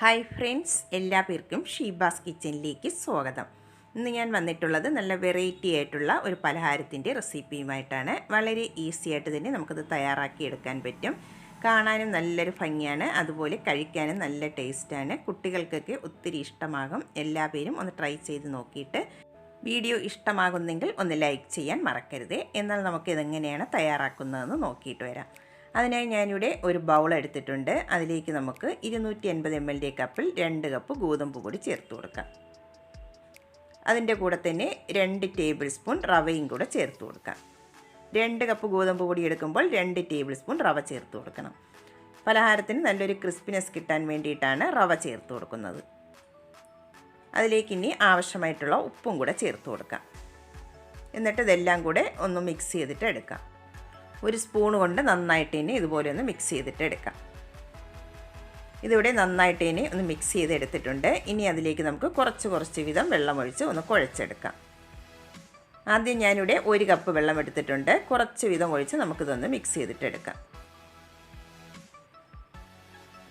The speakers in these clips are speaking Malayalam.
ഹായ് ഫ്രണ്ട്സ് എല്ലാ പേർക്കും ഷീബാസ് കിച്ചണിലേക്ക് സ്വാഗതം. ഇന്ന് ഞാൻ വന്നിട്ടുള്ളത് നല്ല വെറൈറ്റി ആയിട്ടുള്ള ഒരു പലഹാരത്തിന്റെ റെസിപ്പിയുമായിട്ടാണ് വളരെ ഈസി ആയിട്ട് തന്നെ നമുക്കത് തയ്യാറാക്കി എടുക്കാൻ പറ്റും. കാണാനും നല്ലൊരു ഭംഗിയാണ്. അതുപോലെ കഴിക്കാനും നല്ല ടേസ്റ്റാണ് കുട്ടികൾക്കൊക്കെ ഒത്തിരി ഇഷ്ടമാകും. എല്ലാ പേരും ഒന്ന് ട്രൈ ചെയ്ത് നോക്കിയിട്ട് വീഡിയോ ഇഷ്ടമാകുന്നെങ്കിൽ ഒന്ന് ലൈക്ക് ചെയ്യാൻ മറക്കരുത്. എന്നാൽ നമുക്കിതെങ്ങനെയാണ് തയ്യാറാക്കുന്നതെന്ന് നോക്കിയിട്ട് വരാം. അതിനായി ഞാനിവിടെ ഒരു ബൗൾ എടുത്തിട്ടുണ്ട്. അതിലേക്ക് നമുക്ക് ഇരുന്നൂറ്റി എൺപത് എം എൽ കപ്പിൽ രണ്ട് കപ്പ് ഗോതമ്പ് പൊടി ചേർത്ത് കൊടുക്കാം. അതിന്റെ കൂടെ തന്നെ രണ്ട് ടേബിൾ സ്പൂൺ റവയും കൂടെ ചേർത്ത് കൊടുക്കാം. രണ്ട് കപ്പ് ഗോതമ്പ് പൊടി എടുക്കുമ്പോൾ രണ്ട് ടേബിൾ സ്പൂൺ റവ ചേർത്ത് കൊടുക്കണം. പലഹാരത്തിന് നല്ലൊരു ക്രിസ്പിനെസ് കിട്ടാൻ വേണ്ടിയിട്ടാണ് റവ ചേർത്ത് കൊടുക്കുന്നത്. അതിലേക്ക് ഇനി ആവശ്യമായിട്ടുള്ള ഉപ്പും കൂടെ ചേർത്ത് കൊടുക്കാം. എന്നിട്ട് ഇതെല്ലാം കൂടെ ഒന്ന് മിക്സ് ചെയ്തിട്ട് എടുക്കാം. ഒരു സ്പൂൺ കൊണ്ട് നന്നായിട്ട് ഇനി ഇതുപോലെ ഒന്ന് മിക്സ് ചെയ്തിട്ട് എടുക്കാം. ഇതിവിടെ നന്നായിട്ട് ഇനി ഒന്ന് മിക്സ് ചെയ്ത് എടുത്തിട്ടുണ്ട്. ഇനി അതിലേക്ക് നമുക്ക് കുറച്ച് കുറച്ച് വീതം വെള്ളമൊഴിച്ച് ഒന്ന് കുഴച്ചെടുക്കാം. ആദ്യം ഞാനിവിടെ ഒരു കപ്പ് വെള്ളം എടുത്തിട്ടുണ്ട്. കുറച്ച് വീതം ഒഴിച്ച് നമുക്കിതൊന്ന് മിക്സ് ചെയ്തിട്ടെടുക്കാം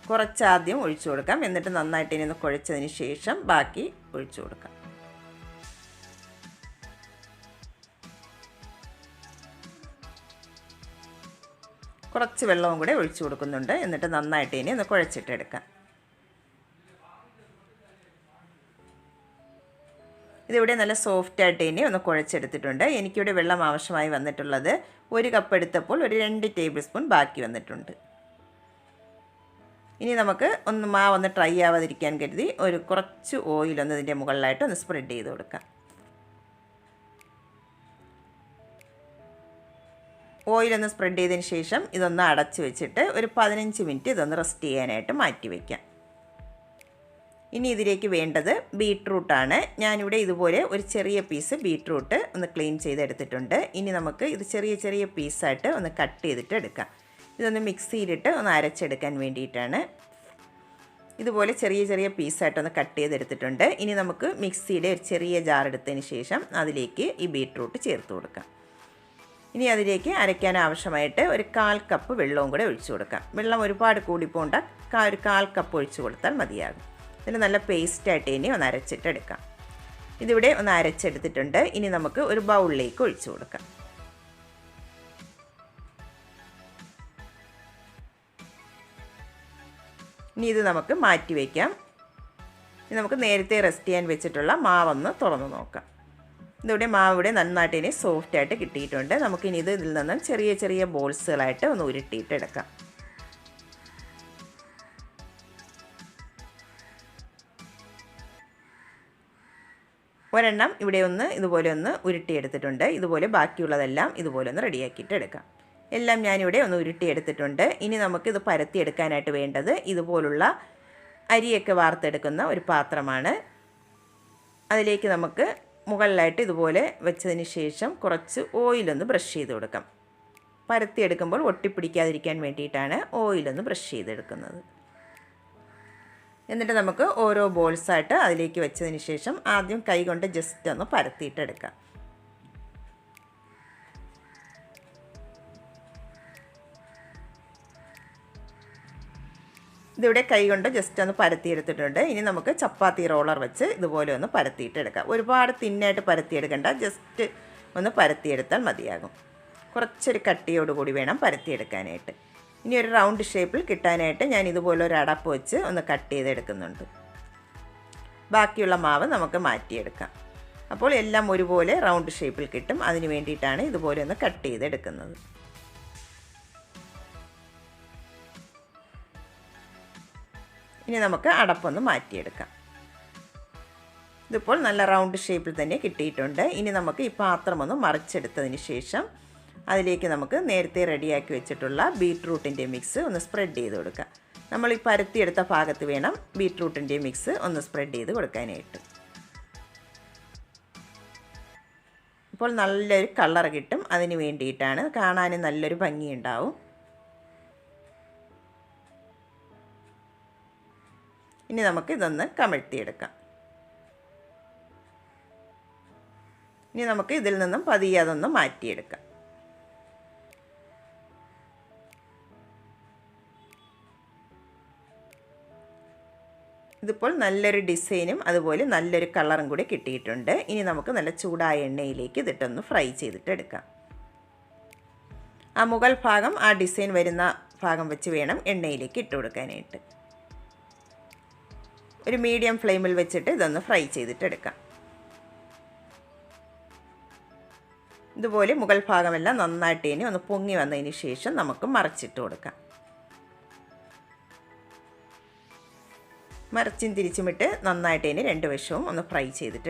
കുറച്ച് ആദ്യം ഒഴിച്ചു കൊടുക്കാം. എന്നിട്ട് നന്നായിട്ട് ഇനി ഒന്ന് കുഴച്ചതിന് ശേഷം ബാക്കി ഒഴിച്ചു കൊടുക്കാം. കുറച്ച് വെള്ളവും കൂടെ ഒഴിച്ചു കൊടുക്കുന്നുണ്ട്. എന്നിട്ട് നന്നായിട്ട് ഇനി ഒന്ന് കുഴച്ചിട്ടെടുക്കാം. ഇതിവിടെ നല്ല സോഫ്റ്റ് ആയിട്ട് ഇനി ഒന്ന് കുഴച്ചെടുത്തിട്ടുണ്ട്. എനിക്കിവിടെ വെള്ളം ആവശ്യമായി വന്നിട്ടുള്ളത് ഒരു കപ്പ് എടുത്തപ്പോൾ ഒരു രണ്ട് ടേബിൾ സ്പൂൺ ബാക്കി വന്നിട്ടുണ്ട്. ഇനി നമുക്ക് ഒന്ന് മാവ് ഒന്ന് ട്രൈ ആവാതിരിക്കാൻ കരുതി ഒരു കുറച്ച് ഓയിൽ ഒന്ന് ഇതിന്റെ മുകളിലായിട്ട് ഒന്ന് സ്പ്രെഡ് ചെയ്ത് കൊടുക്കാം. ഓയിലൊന്ന് സ്പ്രെഡ് ചെയ്തതിന് ശേഷം ഇതൊന്ന് അടച്ചു വെച്ചിട്ട് ഒരു പതിനഞ്ച് മിനിറ്റ് ഇതൊന്ന് റെസ്റ്റ് ചെയ്യാനായിട്ട് മാറ്റി വയ്ക്കാം ഇനി ഇതിലേക്ക് വേണ്ടത് ബീട്രൂട്ടാണ് ഞാനിവിടെ ഇതുപോലെ ഒരു ചെറിയ പീസ് ബീട്രൂട്ട് ഒന്ന് ക്ലീൻ ചെയ്തെടുത്തിട്ടുണ്ട്. ഇനി നമുക്ക് ഇത് ചെറിയ ചെറിയ പീസായിട്ട് ഒന്ന് കട്ട് ചെയ്തിട്ട് എടുക്കാം. ഇതൊന്ന് മിക്സിയിലിട്ട് ഒന്ന് അരച്ചെടുക്കാൻ വേണ്ടിയിട്ടാണ്. ഇതുപോലെ ചെറിയ ചെറിയ പീസായിട്ടൊന്ന് കട്ട് ചെയ്തെടുത്തിട്ടുണ്ട്. ഇനി നമുക്ക് മിക്സിയുടെ ഒരു ചെറിയ ജാർ എടുത്തതിന് ശേഷം അതിലേക്ക് ഈ ബീട്രൂട്ട് ചേർത്ത് കൊടുക്കാം. ഇനി അതിലേക്ക് അരയ്ക്കാൻ ആവശ്യമായിട്ട് ഒരു കാൽ കപ്പ് വെള്ളവും കൂടെ ഒഴിച്ചു കൊടുക്കാം. വെള്ളം ഒരുപാട് കൂടിപ്പോണ്ട ഒരു കാൽ കപ്പ് ഒഴിച്ചു കൊടുത്താൽ മതിയാകും. ഇതിൽ നല്ല പേസ്റ്റായിട്ട് ഇനി ഒന്ന് അരച്ചിട്ടെടുക്കാം ഇതിവിടെ ഒന്ന് അരച്ചെടുത്തിട്ടുണ്ട്. ഇനി നമുക്ക് ഒരു ബൗളിലേക്ക് ഒഴിച്ചു കൊടുക്കാം. ഇനി ഇത് നമുക്ക് മാറ്റി വയ്ക്കാം. ഇനി നമുക്ക് നേരത്തെ റെസ്റ്റ് ചെയ്യാൻ വെച്ചിട്ടുള്ള മാവൊന്ന് തുറന്നു നോക്കാം. ഇതിവിടെ മാവ് ഇവിടെ നന്നായിട്ട് ഇനി സോഫ്റ്റ് ആയിട്ട് കിട്ടിയിട്ടുണ്ട്. നമുക്കിനി ഇത് ഇതിൽ നിന്നും ചെറിയ ചെറിയ ബോൾസുകളായിട്ട് ഒന്ന് ഉരുട്ടിയിട്ട് എടുക്കാം ഒരെണ്ണം ഇവിടെ ഒന്ന് ഇതുപോലെ ഒന്ന് ഉരുട്ടിയെടുത്തിട്ടുണ്ട്. ഇതുപോലെ ബാക്കിയുള്ളതെല്ലാം ഇതുപോലെ ഒന്ന് റെഡിയാക്കിയിട്ട് എടുക്കാം എല്ലാം ഞാനിവിടെ ഒന്ന് ഉരുട്ടിയെടുത്തിട്ടുണ്ട്. ഇനി നമുക്കിത് പരത്തിയെടുക്കാനായിട്ട് വേണ്ടത് ഇതുപോലുള്ള അരിയൊക്കെ വാർത്തെടുക്കുന്ന ഒരു പാത്രമാണ്. അതിലേക്ക് നമുക്ക് മുകളിലായിട്ട് ഇതുപോലെ വെച്ചതിന് ശേഷം കുറച്ച് ഓയിലൊന്ന് ബ്രഷ് ചെയ്ത് കൊടുക്കാം. പരത്തിയെടുക്കുമ്പോൾ ഒട്ടിപ്പിടിക്കാതിരിക്കാൻ വേണ്ടിയിട്ടാണ് ഓയിലൊന്ന് ബ്രഷ് ചെയ്തെടുക്കുന്നത്. എന്നിട്ട് നമുക്ക് ഓരോ ബോൾസായിട്ട് അതിലേക്ക് വെച്ചതിന് ശേഷം ആദ്യം കൈ കൊണ്ട് ജസ്റ്റ് ഒന്ന് പരത്തിയിട്ടെടുക്കാം. ഇതിവിടെ കൈ കൊണ്ട് ജസ്റ്റ് ഒന്ന് പരത്തിയെടുത്തിട്ടുണ്ട്. ഇനി നമുക്ക് ചപ്പാത്തി റോളർ വെച്ച് ഇതുപോലെ ഒന്ന് പരത്തിയിട്ടെടുക്കാം. ഒരുപാട് തിന്നായിട്ട് പരത്തിയെടുക്കണ്ട. ജസ്റ്റ് ഒന്ന് പരത്തിയെടുത്താൽ മതിയാകും. കുറച്ചൊരു കട്ടിയോടുകൂടി വേണം പരത്തിയെടുക്കാനായിട്ട്. ഇനി ഒരു റൗണ്ട് ഷേപ്പിൽ കിട്ടാനായിട്ട് ഞാൻ ഇതുപോലെ ഒരു അടപ്പ് വെച്ച് ഒന്ന് കട്ട് ചെയ്തെടുക്കുന്നുണ്ട്. ബാക്കിയുള്ള മാവ് നമുക്ക് മാറ്റിയെടുക്കാം. അപ്പോൾ എല്ലാം ഒരുപോലെ റൗണ്ട് ഷേപ്പിൽ കിട്ടും. അതിന് വേണ്ടിയിട്ടാണ് ഇതുപോലെ ഒന്ന് കട്ട് ചെയ്തെടുക്കുന്നത്. ഇനി നമുക്ക് അടപ്പൊന്ന് മാറ്റിയെടുക്കാം. ഇതിപ്പോൾ നല്ല റൗണ്ട് ഷേപ്പിൽ തന്നെ കിട്ടിയിട്ടുണ്ട്. ഇനി നമുക്ക് ഈ പാത്രം ഒന്ന് മറിച്ചെടുത്തതിന് ശേഷം അതിലേക്ക് നമുക്ക് നേരത്തെ റെഡിയാക്കി വെച്ചിട്ടുള്ള ബീട്രൂട്ടിന്റെ മിക്സ് ഒന്ന് സ്പ്രെഡ് ചെയ്ത് കൊടുക്കാം. നമ്മൾ ഈ പരത്തിയെടുത്ത ഭാഗത്ത് വേണം ബീട്രൂട്ടിന്റെ മിക്സ് ഒന്ന് സ്പ്രെഡ് ചെയ്ത് കൊടുക്കാനായിട്ട്. ഇപ്പോൾ നല്ലൊരു കളർ കിട്ടും. അതിന് വേണ്ടിയിട്ടാണ് കാണാനും നല്ലൊരു ഭംഗിയുണ്ടാവും. ഇനി നമുക്ക് ഇതൊന്ന് കമഴ്ത്തിയെടുക്കാം. ഇനി നമുക്ക് ഇതിൽ നിന്നും പതിയെ അതൊന്ന് മാറ്റിയെടുക്കാം. ഇതിപ്പോൾ നല്ലൊരു ഡിസൈനും അതുപോലെ നല്ലൊരു കളറും കൂടി കിട്ടിയിട്ടുണ്ട്. ഇനി നമുക്ക് നല്ല ചൂടായ എണ്ണയിലേക്ക് ഇതിട്ടൊന്ന് ഫ്രൈ ചെയ്തിട്ട് എടുക്കാം ആ മുകൾ ഭാഗം ആ ഡിസൈൻ വരുന്ന ഭാഗം വെച്ച് വേണം എണ്ണയിലേക്ക് ഇട്ട് കൊടുക്കാനായിട്ട്. ഒരു മീഡിയം ഫ്ലെയിമിൽ വെച്ചിട്ട് ഇതൊന്ന് ഫ്രൈ ചെയ്തിട്ട് എടുക്കാം ഇതുപോലെ മുഗൾ ഭാഗമെല്ലാം നന്നായിട്ട് ഇനി ഒന്ന് പൊങ്ങി വന്നതിന് ശേഷം നമുക്ക് മറച്ചിട്ട് കൊടുക്കാം. മറിച്ചും തിരിച്ചുമിട്ട് നന്നായിട്ട് ഇനി രണ്ട് വശവും ഒന്ന് ഫ്രൈ ചെയ്തിട്ട്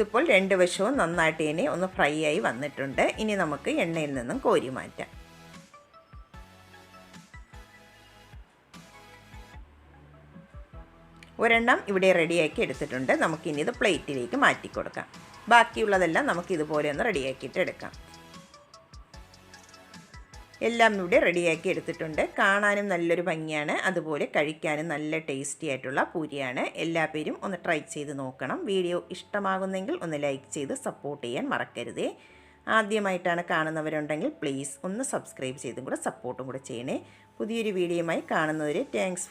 ഇതിപ്പോൾ രണ്ട് വശവും നന്നായിട്ട് ഇനി ഒന്ന് ഫ്രൈ ആയി വന്നിട്ടുണ്ട്. ഇനി നമുക്ക് എണ്ണയിൽ നിന്നും കോരി മാറ്റാം. ഒരെണ്ണം ഇവിടെ റെഡിയാക്കി എടുത്തിട്ടുണ്ട്. നമുക്കിനി ഇത് പ്ലേറ്റിലേക്ക് മാറ്റി കൊടുക്കാം ബാക്കിയുള്ളതെല്ലാം നമുക്ക് ഇതുപോലെ ഒന്ന് റെഡിയാക്കിയിട്ട് എടുക്കാം. എല്ലാം ഇവിടെ റെഡിയാക്കി എടുത്തിട്ടുണ്ട്. കാണാനും നല്ലൊരു ഭംഗിയാണ്. അതുപോലെ കഴിക്കാനും നല്ല ടേസ്റ്റി ആയിട്ടുള്ള പൂരിയാണ്. എല്ലാ പേരും ഒന്ന് ട്രൈ ചെയ്ത് നോക്കണം. വീഡിയോ ഇഷ്ടമാകുന്നെങ്കിൽ ഒന്ന് ലൈക്ക് ചെയ്ത് സപ്പോർട്ട് ചെയ്യാൻ മറക്കരുതേ. ആദ്യമായിട്ടാണ് കാണുന്നവരുണ്ടെങ്കിൽ പ്ലീസ് ഒന്ന് സബ്സ്ക്രൈബ് ചെയ്തും കൂടെ സപ്പോർട്ടും കൂടെ ചെയ്യണേ. പുതിയൊരു വീഡിയോയുമായി കാണുന്നവരെ താങ്ക്സ്